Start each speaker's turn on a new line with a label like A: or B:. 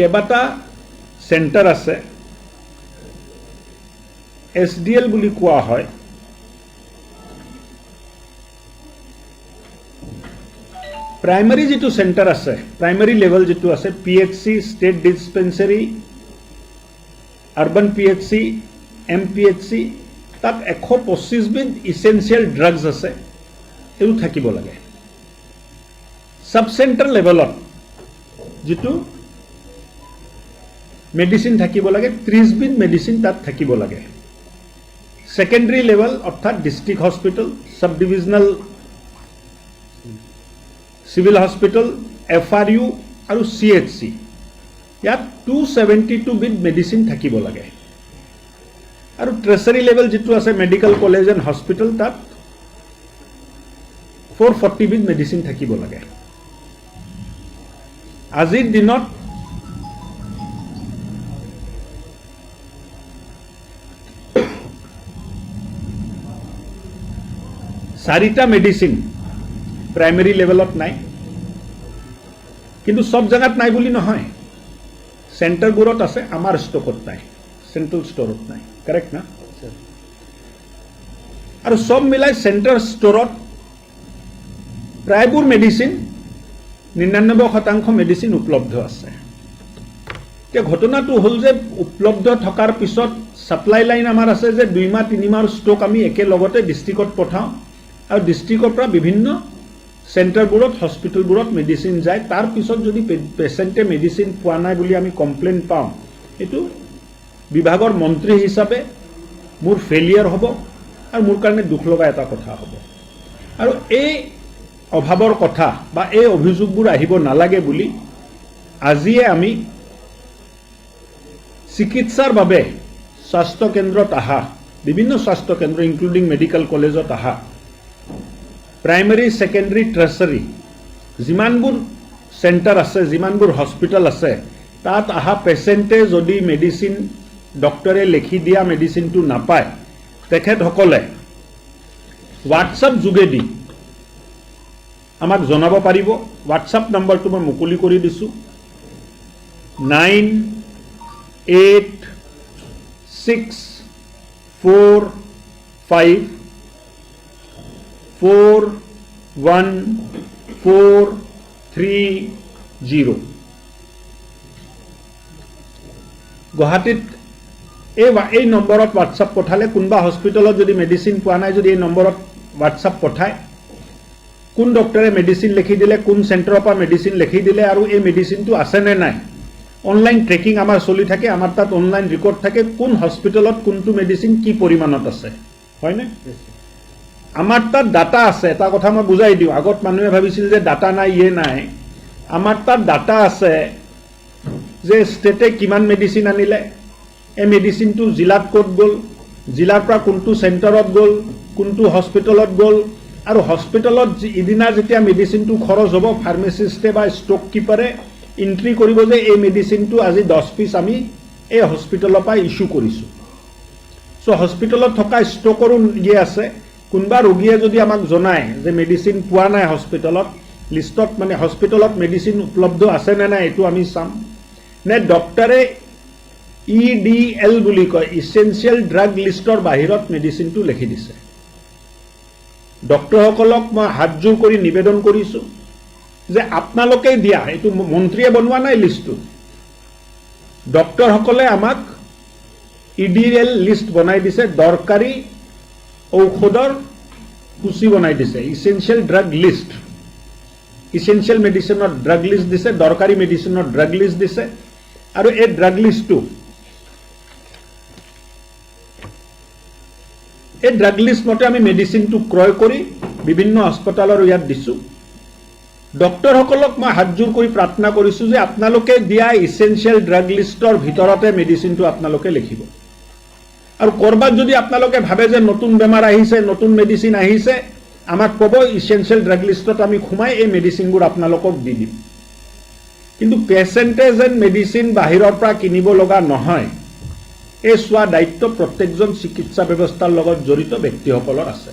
A: কেইবাটা centre আছে। S D L বুলি কোৱা হয়। প্ৰাইমাৰী যিটো চেণ্টাৰ আছে, প্ৰাইমাৰী লেভেল যিটো আছে, P H C, state dispensary, urban P H C, M P H C, তাত এশ পঁচিছবিধ ইচেঞ্চিয়েল ড্ৰাগছ আছে, এইটো থাকিব লাগে। ছাব চেণ্টাৰ লেভেলত যিটো মেডিচিন থাকিব লাগে ত্ৰিছবিধ মেডিচিন তাত থাকিব লাগে। ছেকেণ্ডেৰী লেভেল অৰ্থাৎ district hospital sub divisional civil hospital F R U আৰু চি এইচ চি ইয়াত টু ছেভেণ্টি টু বিধ মেডিচিন থাকিব লাগে। আৰু ট্ৰেচাৰী লেভেল যিটো আছে মেডিকেল কলেজ এণ্ড হস্পিটেল তাত ফ'ৰ ফৰ্টি বিধ মেডিচিন থাকিব লাগে। আজিৰ দিনত চাৰিটা মেডিচিন প্ৰাইমেৰী লেভেলত নাই। কিন্তু চব জেগাত নাই বুলি নহয়। চেণ্টাৰবোৰত আছে আমাৰ ষ্টকত নাই। চেণ্ট্ৰেল ষ্ট'ৰত নাই। কাৰেক্ট না? আৰু চব মিলাই চেণ্টাৰ ষ্ট'ৰত প্ৰায়বোৰ মেডিচিন নিৰান্নব্বৈ শতাংশ মেডিচিন উপলব্ধ আছে। এতিয়া ঘটনাটো হ'ল যে উপলব্ধ থকাৰ পিছত ছাপ্লাই লাইন আমাৰ আছে যে দুই মাহ তিনি মাহৰ ষ্টক আমি একেলগতে ডিষ্ট্ৰিক্টত পঠাওঁ। আৰু ডিষ্ট্ৰিক্টৰ পৰা বিভিন্ন চেণ্টাৰবোৰত হস্পিটেলবোৰত মেডিচিন যায়। তাৰ পিছত যদি পেচেণ্টে মেডিচিন পোৱা নাই বুলি আমি কমপ্লেইন পাওঁ, এইটো বিভাগৰ মন্ত্ৰী হিচাপে মোৰ ফেইলিয়াৰ হ'ব আৰু মোৰ কাৰণে দুখ লগা এটা কথা হ'ব। আৰু এই অভাৱৰ কথা বা এই অভিযোগবোৰ আহিব নালাগে বুলি আজিয়ে আমি চিকিৎসাৰ বাবে স্বাস্থ্য কেন্দ্ৰত অহা বিভিন্ন স্বাস্থ্য কেন্দ্ৰ ইনক্লুডিং মেডিকেল কলেজত অহা প্ৰাইমেৰী ছেকেণ্ডেৰী ট্ৰেচাৰী যিমানবোৰ চেণ্টাৰ আছে যিমানবোৰ হস্পিটেল আছে তাত অহা পেচেণ্টে যদি মেডিচিন ডক্টৰে লিখি দিয়া মেডিচিনটো নাপায় তেখেতসকলে হোৱাটছআপ যোগেদি আমাক জনাব পাৰিব হোৱাটছআপ নম্বৰটো মই মুকলি কৰি দিছোঁ nine eight six four five four one four three zero' গুৱাহাটীত এই এই নম্বৰত হোৱাটছআপ পঠালে কোনোবা হস্পিটেলত যদি মেডিচিন পোৱা নাই যদি এই নম্বৰত হোৱাটছআপ পঠায় কোন ডক্টৰে মেডিচিন লিখি দিলে কোন চেণ্টাৰৰ পৰা মেডিচিন লিখি দিলে আৰু এই মেডিচিনটো আছেনে নাই? অনলাইন ট্ৰেকিং আমাৰ চলি থাকে আমাৰ তাত অনলাইন ৰেকৰ্ড থাকে কোন হস্পিটেলত কোনটো মেডিচিন কি পৰিমাণত আছে হয়নে? আমাৰ তাত ডাটা আছে এটা কথা মই বুজাই দিওঁ। আগত মানুহে ভাবিছিল যে ডাটা নাই ইয়ে নাই। আমাৰ তাত ডাটা আছে যে ষ্টেটে কিমান মেডিচিন আনিলে। এই মেডিচিনটো জিলাত ক'ত গ'ল? জিলাৰ পৰা কোনটো চেণ্টাৰত গ'ল? কোনটো হস্পিটেলত গ'ল? আৰু হস্পিটেলত ইদিনা যেতিয়া মেডিচিনটো খৰচ হ'ব ফাৰ্মাচিষ্টে বা ষ্টক কিপাৰে এণ্ট্ৰি কৰিব যে এই মেডিচিনটো আজি দহ পিচ আমি এই হস্পিটেলৰ পৰা ইছ্যু কৰিছোঁ। চ' হস্পিটেলত থকা ষ্টকৰো ইয়ে আছে। কোনোবা ৰোগীয়ে যদি আমাক জনায় যে মেডিচিন পোৱা নাই হস্পিটেলত লিষ্টত মানে হস্পিটেলত মেডিচিন উপলব্ধ আছে নে নাই এইটো আমি চাম। নে ডক্টৰে ই ডি এল বুলি কয় ইচেঞ্চিয়েল ড্ৰাগ লিষ্টৰ বাহিৰত মেডিচিনটো লিখি দিছে। ডক্টৰসকলক মই হাতযোৰ কৰি নিবেদন কৰিছোঁ যে আপোনালোকেই দিয়া এইটো মন্ত্ৰীয়ে বনোৱা নাই লিষ্টটো ডক্টৰসকলে আমাক ই ডি এল লিষ্ট বনাই দিছে দৰকাৰী ঔষধৰ সূচী বনাই দিছে। ইচেঞ্চিয়েল ড্ৰাগ লিষ্ট ইচেঞ্চিয়েল মেডিচিনৰ ড্ৰাগ লিষ্ট দিছে, দৰকাৰী মেডিচিনৰ ড্ৰাগ লিষ্ট দিছে। আৰু এই ড্ৰাগ লিষ্টটো এই ড্ৰাগ লিষ্ট মতে আমি মেডিচিনটো ক্ৰয় কৰি বিভিন্ন হস্পিটেলৰ ইয়াত দিছোঁ। ডক্টৰসকলক মই হাতযোৰ কৰি প্ৰাৰ্থনা কৰিছোঁ যে আপোনালোকে দিয়া ইচেঞ্চিয়েল ড্ৰাগ লিষ্টৰ ভিতৰতে মেডিচিনটো আপোনালোকে লিখিব। আৰু ক'ৰবাত যদি আপোনালোকে ভাবে যে নতুন বেমাৰ আহিছে, নতুন মেডিচিন আহিছে, আমাক ক'ব ইচেঞ্চিয়েল ড্ৰাগ লিষ্টত আমি সোমাই এই মেডিচিনবোৰ আপোনালোকক দি দিম। কিন্তু পেচেণ্টে যেন মেডিচিন বাহিৰৰ পৰা কিনিব লগা নহয়। এই চোৱা দায়িত্ব প্ৰত্যেকজন চিকিৎসা ব্যৱস্থাৰ লগত জড়িত ব্যক্তিসকলৰ আছে।